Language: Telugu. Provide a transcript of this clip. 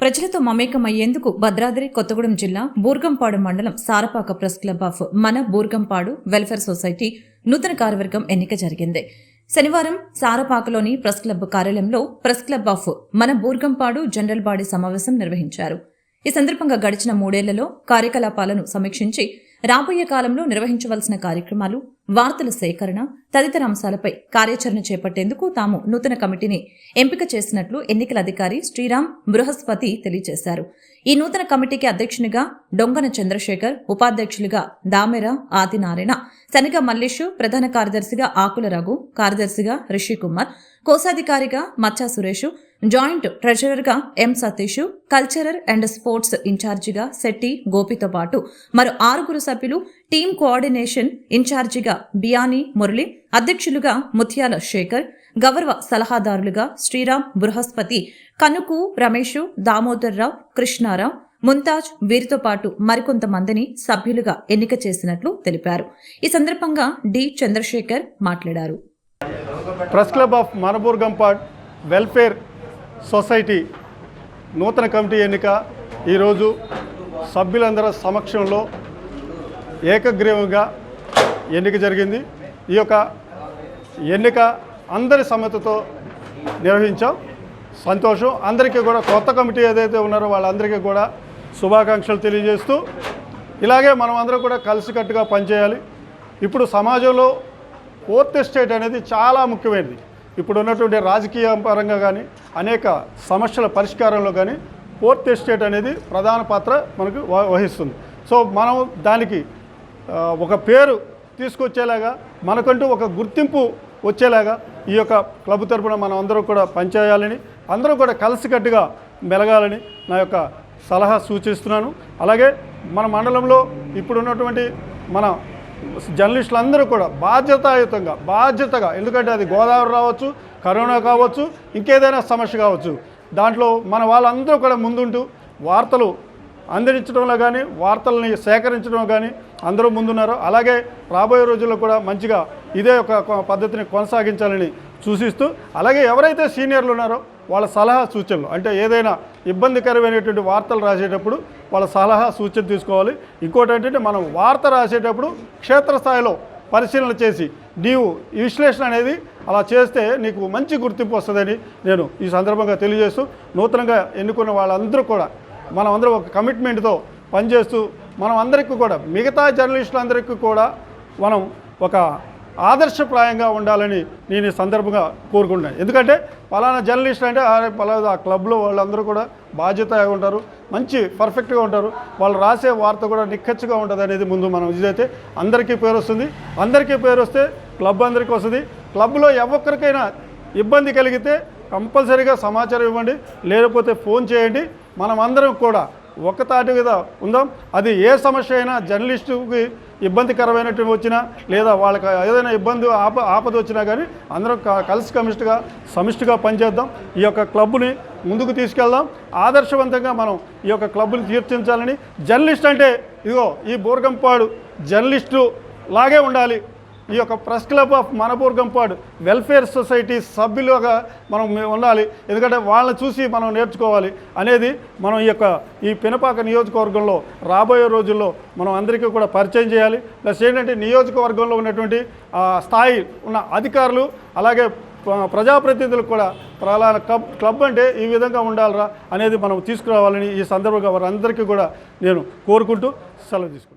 ప్రజలతో మమేకమయ్యేందుకు భద్రాద్రి కొత్తగూడెం జిల్లా బూర్గంపాడు మండలం సారపాక ప్రెస్ క్లబ్ ఆఫ్ మన బూర్గంపాడు వెల్ఫేర్ సొసైటీ నూతన కార్యవర్గం ఎన్నిక జరిగింది. శనివారం సారపాకలోని ప్రెస్ క్లబ్ కార్యాలయంలో ప్రెస్ క్లబ్ ఆఫ్ మన బూర్గంపాడు జనరల్ బాడీ సమావేశం నిర్వహించారు. ఈ సందర్భంగా గడిచిన మూడేళ్ళలో కార్యకలాపాలను సమీక్షించి రాబోయే కాలంలో నిర్వహించవలసిన కార్యక్రమాలు వార్తల సేకరణ తదితర అంశాలపై కార్యాచరణ చేపట్టేందుకు తాము నూతన కమిటీని ఎంపిక చేసినట్లు ఎన్నికల అధికారి శ్రీరామ్ బృహస్పతి తెలియజేశారు. ఈ నూతన కమిటీకి అధ్యక్షునిగా డొంగన చంద్రశేఖర్ ఉపాధ్యక్షులుగా దామెర ఆదినారాయణ శనిగ మల్లేషు ప్రధాన కార్యదర్శిగా ఆకుల రఘు కార్యదర్శిగా రిషి కుమార్ కోశాధికారిగా మచ్చా Suresh joint ట్రెజరర్గా M Satish cultural and sports ఇన్ఛార్జిగా శెట్టి గోపితో పాటు మరో ఆరుగురు సభ్యులు టీం కోఆర్డినేషన్ ఇన్ఛార్జిగా బియానీ మురళి అధ్యక్షులుగా ముత్యాల శేఖర్ గౌరవ సలహాదారులుగా శ్రీరామ్ బృహస్పతి కనుకు రమేష్ దామోదర్రావు కృష్ణారావు ముంతాజ్ వీరితో పాటు మరికొంతమందిని సభ్యులుగా ఎన్నిక చేసినట్లు తెలిపారు. ఈ సందర్భంగా డి చంద్రశేఖర్ మాట్లాడారు. ప్రెస్ క్లబ్ ఆఫ్ మనబూర్గంపాడ్ వెల్ఫేర్ సొసైటీ నూతన కమిటీ ఎన్నిక ఈరోజు సభ్యులందరి సమక్షంలో ఏకగ్రీవంగా ఎన్నిక జరిగింది. ఈ యొక్క ఎన్నిక అందరి సమ్మతితో నిర్వహించాం. సంతోషం. అందరికీ కూడా కొత్త కమిటీ ఏదైతే ఉన్నారో వాళ్ళందరికీ కూడా శుభాకాంక్షలు తెలియజేస్తూ ఇలాగే మనం అందరం కూడా కలిసికట్టుగా పనిచేయాలి. ఇప్పుడు సమాజంలో ఫోర్త్ ఎస్టేట్ అనేది చాలా ముఖ్యమైనది. ఇప్పుడు ఉన్నటువంటి రాజకీయ పరంగా కానీ అనేక సమస్యల పరిష్కారంలో కానీ ఫోర్త్ ఎస్టేట్ అనేది ప్రధాన పాత్ర మనకు వ- వహిస్తుంది. సో మనం దానికి ఒక పేరు తీసుకొచ్చేలాగా మనకంటూ ఒక గుర్తింపు వచ్చేలాగా ఈ యొక్క క్లబ్ తరపున మనం అందరూ కూడా పనిచేయాలని అందరూ కూడా కలిసికట్టుగా మెలగాలని నా యొక్క సలహా సూచిస్తున్నాను. అలాగే మన మండలంలో ఇప్పుడున్నటువంటి మన జర్నలిస్టులందరూ కూడా బాధ్యతాయుతంగా బాధ్యతగా ఎందుకంటే అది గోదావరి రావచ్చు కరోనా కావచ్చు ఇంకేదైనా సమస్య కావచ్చు దాంట్లో మన వాళ్ళందరూ కూడా ముందుంటూ వార్తలు అందించడంలో కానీ వార్తల్ని సేకరించడం కానీ అందరూ ముందున్నారు. అలాగే రాబోయే రోజుల్లో కూడా మంచిగా ఇదే ఒక కొ- పద్ధతిని కొనసాగించాలని సూచిస్తూ అలాగే ఎవరైతే సీనియర్లు ఉన్నారో వాళ్ళ సలహా సూచనలు అంటే ఏదైనా ఇబ్బందికరమైనటువంటి వార్తలు రాసేటప్పుడు వాళ్ళ సలహా సూచన తీసుకోవాలి. ఇంకోటి ఏంటంటే మనం వార్త రాసేటప్పుడు క్షేత్రస్థాయిలో పరిశీలన చేసి నీవు ఈ విశ్లేషణ అనేది అలా చేస్తే నీకు మంచి గుర్తింపు వస్తుందని నేను ఈ సందర్భంగా తెలియజేస్తూ నూతనంగా ఎన్నుకున్న వాళ్ళందరూ కూడా మనం అందరం ఒక కమిట్మెంట్తో పనిచేస్తూ మనం అందరికీ కూడా మిగతా జర్నలిస్టులందరికీ కూడా మనం ఒక ఆదర్శప్రాయంగా ఉండాలని నేను ఈ సందర్భంగా కోరుకుంటున్నాను ఎందుకంటే పలానా జర్నలిస్ట్ అంటే పలానా ఆ క్లబ్లో వాళ్ళందరూ కూడా బాధ్యతగా ఉంటారు మంచి పర్ఫెక్ట్గా ఉంటారు. వాళ్ళు రాసే వార్త కూడా నిక్కచ్చిగా ఉంటుంది అనేది ముందు మనం ఇదైతే అందరికీ పేరు వస్తుంది. అందరికీ పేరు వస్తే క్లబ్ అందరికీ వస్తుంది. క్లబ్లో ఎవరికైనా ఇబ్బంది కలిగితే కంపల్సరీగా సమాచారం ఇవ్వండి. లేకపోతే ఫోన్ చేయండి. మనం అందరం కూడా ఒక తాటి మీద ఉందాం. అది ఏ సమస్య అయినా జర్నలిస్టుకి ఇబ్బందికరమైనటువంటి వచ్చినా లేదా వాళ్ళకి ఏదైనా ఇబ్బంది ఆప ఆపద వచ్చినా కానీ అందరం క- కలిసి కమిస్ట్గా సమిష్టిగా పనిచేద్దాం. ఈ యొక్క క్లబ్ని ముందుకు తీసుకెళ్దాం. ఆదర్శవంతంగా మనం ఈ యొక్క క్లబ్ని తీర్చించాలని జర్నలిస్ట్ అంటే ఇదిగో ఈ బోర్గంపాడు జర్నలిస్టు లాగే ఉండాలి. ఈ యొక్క ప్రెస్ క్లబ్ ఆఫ్ మనపూర్గంపాడు వెల్ఫేర్ సొసైటీ సభ్యులుగా మనం ఉండాలి. ఎందుకంటే వాళ్ళని చూసి మనం నేర్చుకోవాలి అనేది మనం ఈ యొక్క ఈ పినపాక నియోజకవర్గంలో రాబోయే రోజుల్లో మనం అందరికీ కూడా పరిచయం చేయాలి. ప్లస్ ఏంటంటే నియోజకవర్గంలో ఉన్నటువంటి స్థాయి ఉన్న అధికారులు అలాగే ప్రజాప్రతినిధులకు ప్రజాప్రతినిధులు కూడా ప్రలాన క్లబ్ క్లబ్ అంటే ఈ విధంగా ఉండాలరా అనేది మనం తీసుకురావాలని ఈ సందర్భంగా వారందరికీ కూడా నేను కోరుకుంటూ సెలవు తీసుకుంటాను